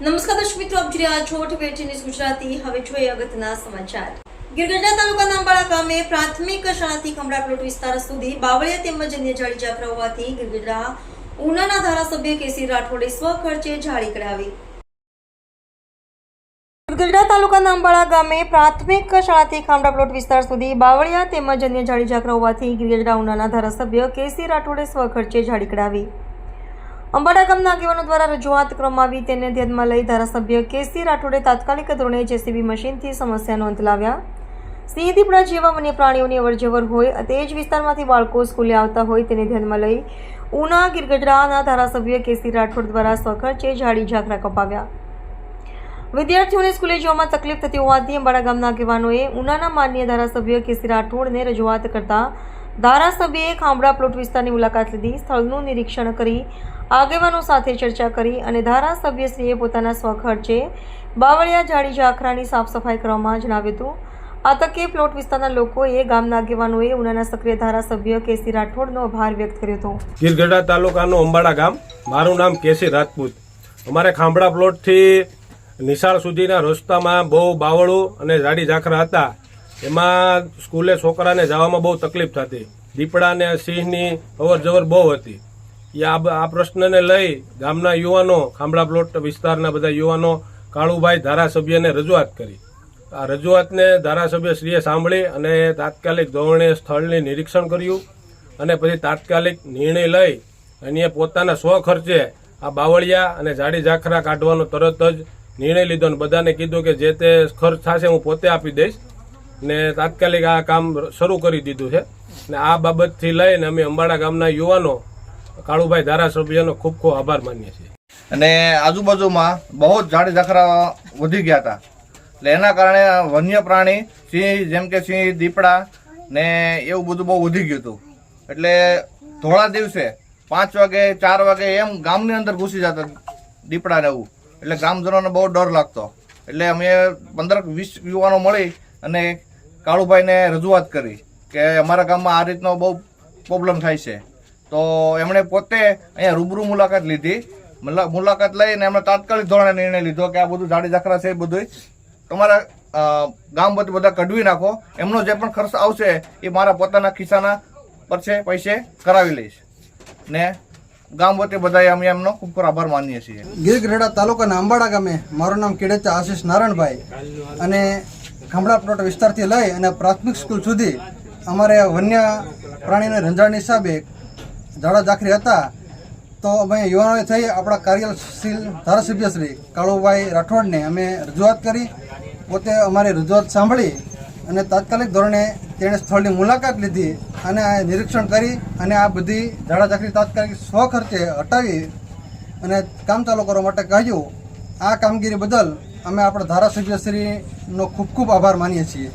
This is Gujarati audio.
નમસ્કાર દર્શક મિત્રો, આપ જોઈ રહ્યા છો ટીવી ગુજરાતી. હવે જોઈએ અગત્યના સમાચાર. ગીરગઢડા તાલુકાના અંબાળા ગામે પ્રાથમિક શાળાથી ખમડા પ્લોટ વિસ્તાર સુધી બાવળિયા તેમજ અન્ય જાળી જાત્રા હોવાથી ગીરગઢડા ઉનાના ધારાસભ્ય કેસી રાઠોડે સ્વખર્ચે જાળી કરાવી ગઢડા તાલુકાના અંબાળા ગામે પ્રાથમિક શાળાથી ખામડા પ્લોટ વિસ્તાર સુધી બાવળિયા તેમજ અન્ય જાળી જાકરા હોવાથી ગીરગઢડા ઉનાના ધારાસભ્ય કેસી રાઠોડે સ્વખર્ચે જાળી કઢાવી. અંબાડા ગામના આગેવાનો દ્વારા રજૂઆત કરવામાં આવી. તેને ધ્યાનમાં લઈ ધારાસભ્ય કેસી રાઠોડે તાત્કાલિક ધોરણે જેસીબી મશીનથી સમસ્યાનો અંત લાવ્યા. સિંહ દીપડા જેવા વન્ય પ્રાણીઓની અવરજવર હોય તે જ વિસ્તારમાંથી બાળકો સ્કૂલે આવતા હોય તેને ધ્યાનમાં લઈ ઉના ગીરગઢડાના ધારાસભ્ય કેસી રાઠોડ દ્વારા સ્વખર્ચે ઝાડી ઝાંખરા કપાવ્યા. વિદ્યાર્થીઓને સ્કૂલે જવામાં તકલીફ થતી હોવાથી અંબાડા ગામના આગેવાનોએ ઉનાના માન્ય ધારાસભ્ય કેસી રાઠોડને રજૂઆત કરતા ધારાસભ્યએ ખાંભડા પ્લોટ વિસ્તારની મુલાકાત લીધી. સ્થળનું નિરીક્ષણ કરી આગેવાનો સાથે ચર્ચા કરી અને ધારાસભ્યશ્રીએ પોતાના સ્વખર્ચે બાવળિયા જાડી ઝાખરાની સાફ સફાઈ કરવામાં જણાવ્યું હતું. આ તકે પ્લોટ વિસ્તારના લોકોએ ગામના આગેવાનોએ ઉનાના સક્રિય ધારાસભ્ય કેસી રાઠોડનો આભાર વ્યક્ત કર્યો હતો. ગીરગઢડા તાલુકાનું અંબાડા ગામ. મારું નામ કેસી રાજપૂત. અમારે ખાંભડા પ્લોટથી નિશાળ સુધીના રસ્તામાં બહુ બાવળો અને જાડી ઝાખરા હતા. એમાં સ્કૂલે છોકરાને જવામાં બહુ તકલીફ થતી. દીપડા અને સિંહની અવર જવર બહુ હતી. એ આ આ પ્રશ્નને લઈ ગામના યુવાનો, ખાંભળા પ્લોટ વિસ્તારના બધા યુવાનો કાળુભાઈ ધારાસભ્યને રજૂઆત કરી. આ રજૂઆતને ધારાસભ્યશ્રીએ સાંભળી અને તાત્કાલિક ધોરણે સ્થળની નિરીક્ષણ કર્યું અને પછી તાત્કાલિક નિર્ણય લઈ અને પોતાના સ્વખર્ચે આ બાવળિયા અને જાડી ઝાખરા કાઢવાનો તરત જ નિર્ણય લીધો અને બધાને કીધું કે જે તે ખર્ચ થશે હું પોતે આપી દઈશ. ને તાત્કાલિક આ કામ શરૂ કરી દીધું છે. ને આ બાબતથી લઈને અમે અંબાડા ગામના યુવાનો કાળુભાઈ ધારાસભ્યનો ખૂબ ખૂબ આભાર માનીએ છીએ. અને આજુબાજુમાં બહુ ઝાડી ઝાખરા વધી ગયા હતા. એટલે એના કારણે વન્ય પ્રાણી, સિંહ, જેમ કે સિંહ, દીપડા ને એવું બધું બહુ વધી ગયું હતું. એટલે થોડા દિવસે પાંચ વાગે, ચાર વાગે એમ ગામની અંદર ઘૂસી જતા દીપડા ને એવું. એટલે ગ્રામજનોને બહુ ડર લાગતો. એટલે અમે પંદર વીસ યુવાનો મળી અને કાળુભાઈને રજૂઆત કરી કે અમારા ગામમાં આ રીતનો બહુ પ્રોબ્લેમ થાય છે. તો એમણે પોતે અહીંયા રૂબરૂ મુલાકાત લીધી. મુલા- મુલાકાત લઈને એમણે તાત્કાલિક ધોરણે નિર્ણય લીધો કે આ બધું જાડી ઝાકરા છે એ બધું તમારા ગામ બધું બધા કઢવી નાખો. એમનો જે પણ ખર્ચ આવશે એ મારા પોતાના ખિસ્સાના પર છે પૈસે કરાવી લઈશ. ને ગામ વતી બધા અમે એમનો ખૂબ ખૂબ આભાર માનીએ છીએ. ગીરગઢડા તાલુકાના અંબાડા ગામે મારું નામ કેડેચા આશીષ નારાયણભાઈ. અને ખામડા પ્લોટ વિસ્તારથી લઈ અને પ્રાથમિક સ્કૂલ સુધી અમારે વન્ય પ્રાણીને રંજાણ હિસાબે ઝાડા દાખરી હતા, તો અમે યુવાનોએ થઈ આપણા કાર્યશીલ ધારાસભ્યશ્રી કાળુભાઈ રાઠોડને અમે રજૂઆત કરી, પોતે અમારી રજૂઆત સાંભળી અને તાત્કાલિક ધોરણે તેણે સ્થળની મુલાકાત લીધી અને આ નિરીક્ષણ કરી અને આ બધી ઝાડા ઝાખરી તાત્કાલિક સ્વખર્ચે હટાવી અને કામ ચાલુ કરવા માટે કહ્યું, આ કામગીરી બદલ અમે આપણા ધારાસભ્યશ્રીનો ખૂબ ખૂબ આભાર માનીએ છીએ.